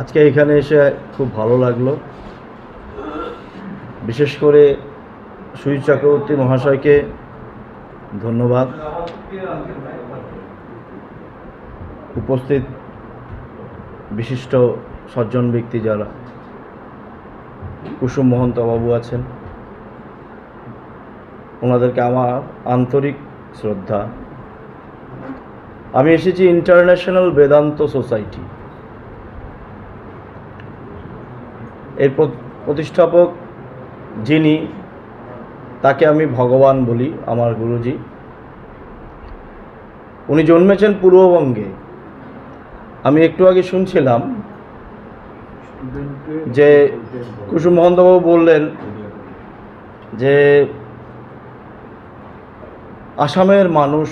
আজকে এখানে এসে খুব ভালো লাগল। বিশেষ করে সুইচ চক্রবর্তী মহাশয়কে ধন্যবাদ। উপস্থিত বিশিষ্ট সজ্জন ব্যক্তি যারা কুসুম মহন্ত বাবু আছেন, ওনাদেরকে আমার আন্তরিক শ্রদ্ধা। আমি এসেছি ইন্টারন্যাশনাল বেদান্ত সোসাইটি এর প্রতিষ্ঠাপক যিনি, তাকে আমি ভগবান বলি, আমার গুরুজি। উনি জন্মেছেন পূর্ববঙ্গে। আমি একটু আগে শুনছিলাম যে কুসুম মহন্তবাবু বললেন যে আসামের মানুষ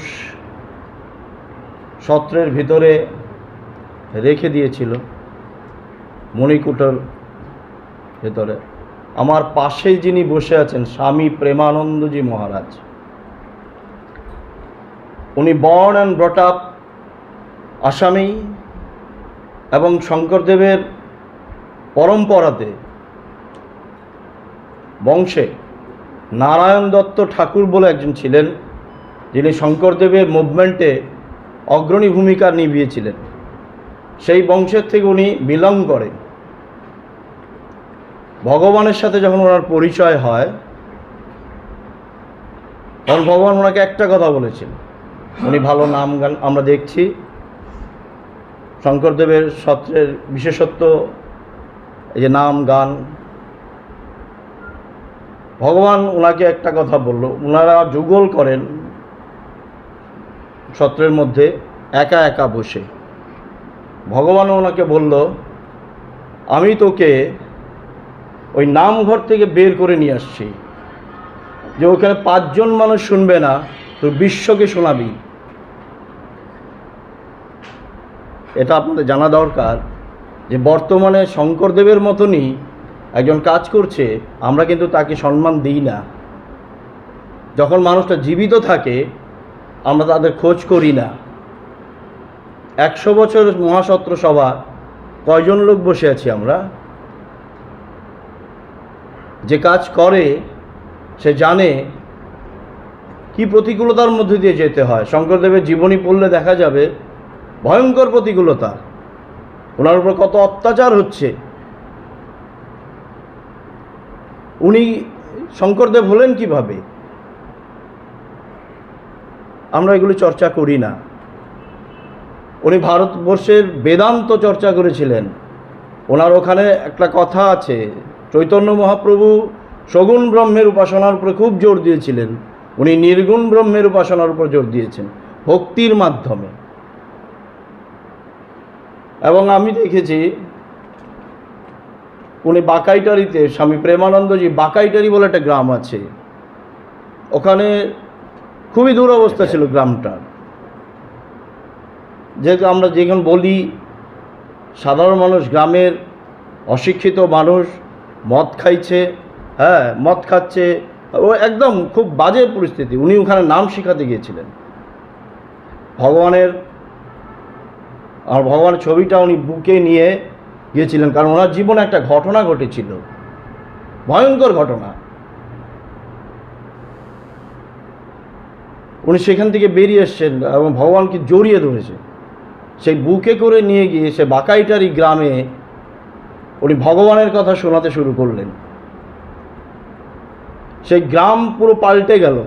সত্রের ভিতরে রেখে দিয়েছিল মণিকুটর ভেতরে। আমার পাশেই যিনি বসে আছেন, স্বামী প্রেমানন্দজি মহারাজ। উনি বর্ন অ্যান্ড ব্রট আপ আসামেই এবং শঙ্করদেবের পরম্পরাতে বংশে নারায়ণ দত্ত ঠাকুর বলে একজন ছিলেন, যিনি শঙ্করদেবের মুভমেন্টে অগ্রণী ভূমিকা নিভিয়েছিলেন। সেই বংশের থেকে উনি বিলং করেন ভগবানের সাথে যখন ওনার পরিচয় হয়, তখন ভগবান ওনাকে একটা কথা বলেছেন। উনি ভালো নাম গান আমরা দেখছি। শঙ্করদেবের সত্রের বিশেষত্ব, এই যে নাম, গান। ভগবান ওনাকে একটা কথা বলল, ওনারা যুগল করেন সত্রের মধ্যে, একা একা বসে। ভগবান ওনাকে বলল, আমি তোকে ওই নামঘর থেকে বের করে নিয়ে আসছি। যে ওখানে পাঁচজন মানুষ শুনবে না তো বিশ্বকে শোনাবি। এটা আপনাদের জানা দরকার যে বর্তমানে শঙ্করদেবের মতনই একজন কাজ করছে, আমরা কিন্তু তাকে সম্মান দিই না। যখন মানুষটা জীবিত থাকে, আমরা তাদের খোঁজ করি না। একশো বছর মহাসত্র সভা, কয়জন লোক বসে আছি আমরা? যে কাজ করে, সে জানে কি প্রতিকূলতার মধ্যে দিয়ে যেতে হয়। শঙ্করদেবের জীবনী পড়লে দেখা যাবে ভয়ঙ্কর প্রতিকূলতা। ওনার উপর কত অত্যাচার হচ্ছে। উনি শঙ্করদেব হলেন কীভাবে? আমরা এগুলি চর্চা করি না। উনি ভারতবর্ষের বেদান্ত চর্চা করেছিলেন। ওনার ওখানে একটা কথা আছে। চৈতন্য মহাপ্রভু সগুণ ব্রহ্মের উপাসনার উপরে খুব জোর দিয়েছিলেন। উনি নির্গুণ ব্রহ্মের উপাসনার উপর জোর দিয়েছেন, ভক্তির মাধ্যমে। এবং আমি দেখেছি, উনি বাকাইটারিতে, স্বামী প্রেমানন্দজি বাকাইটারি বলে একটা গ্রাম আছে। ওখানে খুবই দুরবস্থা ছিল গ্রামটার যেহেতু আমরা যেখানে বলি, সাধারণ মানুষ, গ্রামের অশিক্ষিত মানুষ মদ খাইছে হ্যাঁ মদ খাচ্ছে। ও একদম খুব বাজে পরিস্থিতি। উনি ওখানে নাম শেখাতে গিয়েছিলেন। ভগবানের, আর ভগবানের ছবিটা উনি বুকে নিয়ে গিয়েছিলেন, কারণ ওনার জীবনে একটা ঘটনা ঘটেছিল। ভয়ঙ্কর ঘটনা। উনি সেখান থেকে বেরিয়ে এসছেন এবং ভগবানকে জড়িয়ে ধরেছে। সেই বুকে করে নিয়ে গিয়ে সে বাকাইটারি গ্রামে উনি ভগবানের কথা শোনাতে শুরু করলেন। সেই গ্রাম পুরো পাল্টে গেল,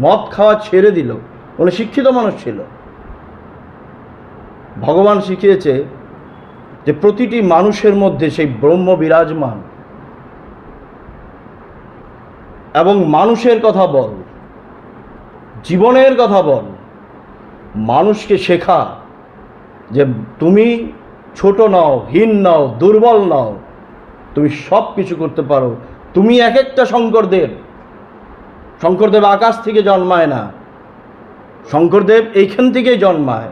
মদ খাওয়া ছেড়ে দিল, উনি শিক্ষিত মানুষ ছিল। ভগবান শিখিয়েছে যে প্রতিটি মানুষের মধ্যে সেই ব্রহ্ম বিরাজমান। এবং মানুষের কথা বল, জীবনের কথা বল, মানুষকে শেখা যে তুমি ছোট নাও, হীন নাও, দুর্বল নাও। তুমি সব কিছু করতে পারো। তুমি এক একটা শঙ্করদেব। শঙ্করদেব আকাশ থেকে জন্মায় না। শঙ্করদেব এইখান থেকেই জন্মায়।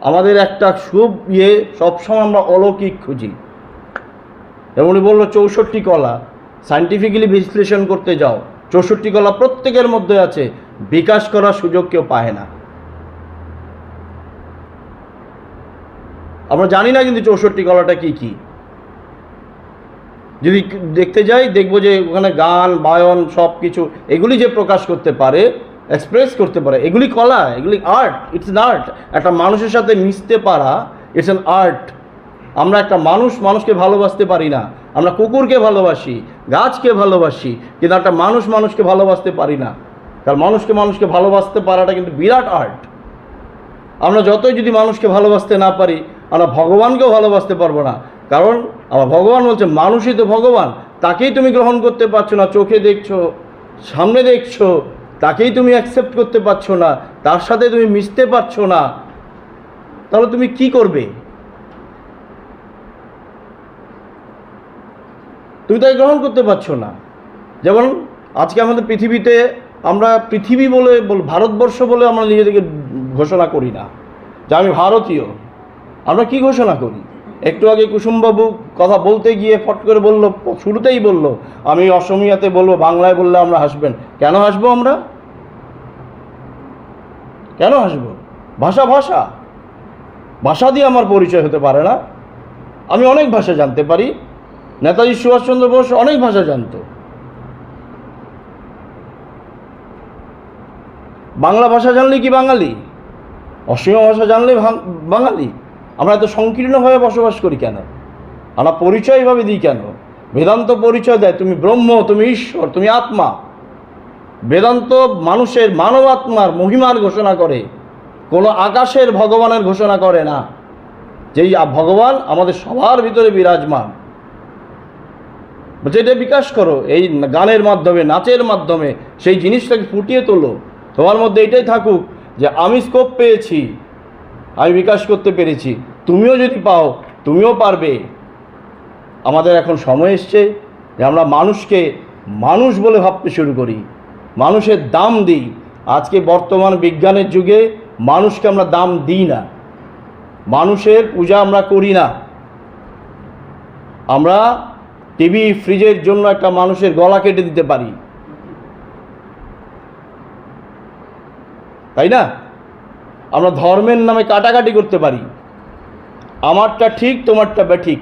আমাদের একটা শুভ ইয়ে সবসময় আমরা অলৌকিক খুঁজি। এবং উনি বলল, চৌষট্টি কলা। সাইন্টিফিক্যালি বিশ্লেষণ করতে যাও। চৌষট্টি কলা প্রত্যেকের মধ্যে আছে। বিকাশ করার সুযোগ কেউ পায় না। আমরা জানি না কিন্তু চৌষট্টি কলাটা কি কি? যদি দেখতে যাই, দেখব যে ওখানে গান, বায়ন সব কিছু এগুলি যে প্রকাশ করতে পারে এক্সপ্রেস করতে পারে, এগুলি কলা, এগুলি আর্ট ইটস অ্যান আর্ট একটা মানুষের সাথে মিশতে পারা ইটস অ্যান আর্ট আমরা একটা মানুষ, মানুষকে ভালোবাসতে পারি না। আমরা কুকুরকে ভালোবাসি, গাছকে ভালোবাসি, কিন্তু একটা মানুষ, মানুষকে ভালোবাসতে পারি না। কারণ মানুষকে মানুষকে ভালোবাসতে পারাটা কিন্তু বিরাট আর্ট আমরা যতই যদি মানুষকে ভালোবাসতে না পারি আমরা ভগবানকেও ভালোবাসতে পারব না। কারণ আমার ভগবান বলছে, মানুষই তো ভগবান, তাকেই তুমি গ্রহণ করতে পারছ না, চোখে দেখছ, সামনে দেখছ, তাকেই তুমি অ্যাকসেপ্ট করতে পারছ না, তার সাথে তুমি মিশতে পারছ না। তাহলে তুমি কি করবে? তুমি তাকে গ্রহণ করতে পারছ না। যেমন আজকে আমাদের পৃথিবীতে আমরা পৃথিবী বলে, ভারতবর্ষ বলে আমরা নিজেদেরকে ঘোষণা করি না। যে আমি ভারতীয়। আমরা কি ঘোষণা করি? একটু আগে কুসুমবাবু কথা বলতে গিয়ে ফট করে বলল, শুরুতেই বলল, আমি অসমিয়াতে বলব, বাংলায় বললে আমরা হাসবেন। কেন হাসবো আমরা? কেন হাসবো? ভাষা ভাষা। ভাষা দিয়ে আমার পরিচয় হতে পারে না। আমি অনেক ভাষা জানতে পারি। নেতাজি সুভাষচন্দ্র বোস অনেক ভাষা জানতো। বাংলা ভাষা জানলে কি বাঙালি? অসীয় ভাষা জানলে বাঙালি? আমরা এত সংকীর্ণভাবে বসবাস করি কেন? আমরা পরিচয় এভাবে দিই কেন? বেদান্ত পরিচয় দেয়, তুমি ব্রহ্ম, তুমি ঈশ্বর, তুমি আত্মা। বেদান্ত মানুষের মানব আত্মার মহিমার ঘোষণা করে, কোনো আকাশের ভগবানের ঘোষণা করে না। যেই ভগবান আমাদের সবার ভিতরে বিরাজমান। বলছে, এটা বিকাশ করো, এই গানের মাধ্যমে, নাচের মাধ্যমে, সেই জিনিসটাকে ফুটিয়ে তোলো। তোমার মধ্যে এটাই থাকুক যে, আমি স্কোপ পেয়েছি আমি বিকাশ করতে পেরেছি। তুমিও যদি পাও, তুমিও পারবে। আমাদের এখন সময় এসছে যে আমরা মানুষকে মানুষ বলে ভাবতে শুরু করি। মানুষের দাম দিই। আজকে বর্তমান বিজ্ঞানের যুগে মানুষকে আমরা দাম দিই না। মানুষের পূজা আমরা করি না। আমরা টিভি, ফ্রিজের জন্য একটা মানুষের গলা কেটে দিতে পারি। তাই না? আমরা ধর্মের নামে কাটাকাটি করতে পারি। আমারটা ঠিক, তোমারটা ঠিক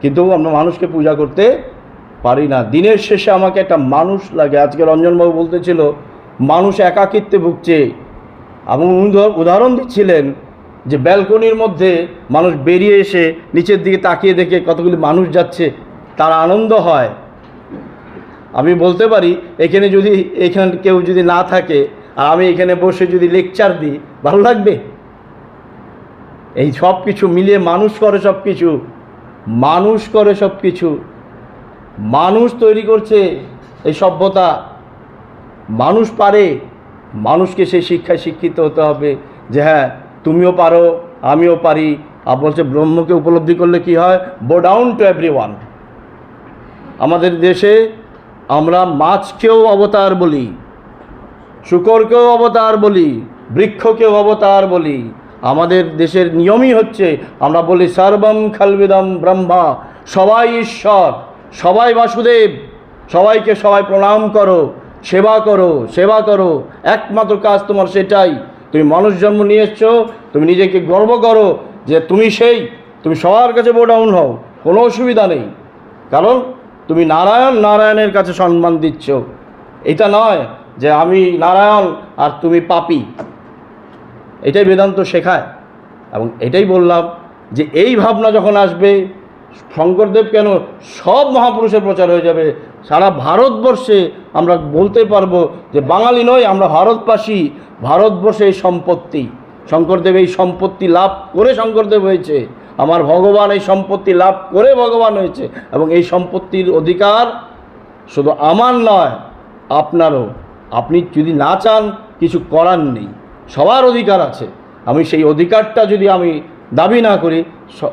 কিন্তু আমরা মানুষকে পূজা করতে পারি না। দিনের শেষে আমাকে একটা মানুষ লাগে। আজকে রঞ্জনবাবু বলতেছিল, মানুষ একাকিত্বে ভুগছে। এবং উদাহরণ দিচ্ছিলেন যে ব্যালকনির মধ্যে মানুষ বেরিয়ে এসে নিচের দিকে তাকিয়ে দেখে কতগুলি মানুষ যাচ্ছে, তার আনন্দ হয়। আমি বলতে পারি, এখানে যদি, এখানে কেউ যদি না থাকে আর আমি এখানে বসে যদি লেকচার দিই, ভালো লাগবে? এই সব কিছু মিলিয়ে মানুষ করে সব কিছু মানুষ করে সব কিছু মানুষ তৈরি করছে এই সভ্যতা, মানুষ পারে, মানুষকে সেই শিক্ষায় শিক্ষিত হতে হবে যে হ্যাঁ তুমিও পারো, আমিও পারি। আর বলছে, ব্রহ্মকে উপলব্ধি করলে কি হয়? বো ডাউন টু এভরি ওয়ান আমাদের দেশে আমরা মাছকেও অবতার বলি। শুকরকেও অবতার বলি, বৃক্ষকেও অবতার বলি। আমাদের দেশের নিয়মই হচ্ছে, আমরা বলি, সর্বম খালবিদম ব্রহ্মা, সবাই ঈশ্বর, সবাই বাসুদেব, সবাইকে সবাই প্রণাম করো, সেবা করো সেবা করো, একমাত্র কাজ তোমার সেটাই। তুমি মানুষ জন্ম নিয়ে এসছো তুমি নিজেকে গর্ব করো যে তুমি সেই, তুমি সবার কাছে বো ডাউন হও, কোনো অসুবিধা নেই। কারণ তুমি নারায়ণ, নারায়ণের কাছে সম্মান দিচ্ছ। এটা নয় যে আমি নারায়ণ আর তুমি পাপি। এটাই বেদান্ত শেখায়। এবং এটাই বললাম যে এই ভাবনা যখন আসবে, শঙ্করদেব কেন সব মহাপুরুষের প্রচার হয়ে যাবে? সারা ভারতবর্ষে আমরা বলতে পারব যে বাঙালি নয়, আমরা ভারতবাসী। ভারতবর্ষে এই সম্পত্তি। শঙ্করদেব এই সম্পত্তি লাভ করে শঙ্করদেব হয়েছে। আমার ভগবান এই সম্পত্তি লাভ করে ভগবান হয়েছে। এবং এই সম্পত্তির অধিকার শুধু আমার নয়, আপনারও। আপনি যদি না চান, কিছু করার নেই। সবার অধিকার আছে। আমি সেই অধিকারটা যদি আমি দাবি না করি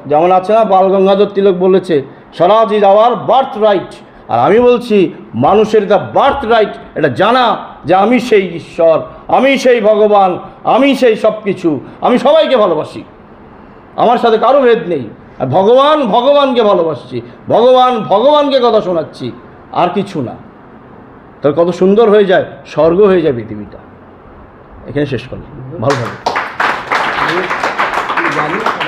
যেমন আছে না, বাল গঙ্গাধর তিলক বলেছে swaraj is our birth right. আর আমি বলছি, মানুষের এটা বার্থ রাইট, এটা জানা যে আমি সেই ঈশ্বর, আমি সেই ভগবান, আমি সেই সব কিছু আমি সবাইকে ভালোবাসি। আমার সাথে কারও ভেদ নেই। আর ভগবান ভগবানকে ভালোবাসছি, ভগবান ভগবানকে কথা শোনাচ্ছি, আর কিছু না। তাহলে কত সুন্দর হয়ে যায় স্বর্গ হয়ে যায় পৃথিবীটা। এখানে শেষ করলাম। ভালো ভালো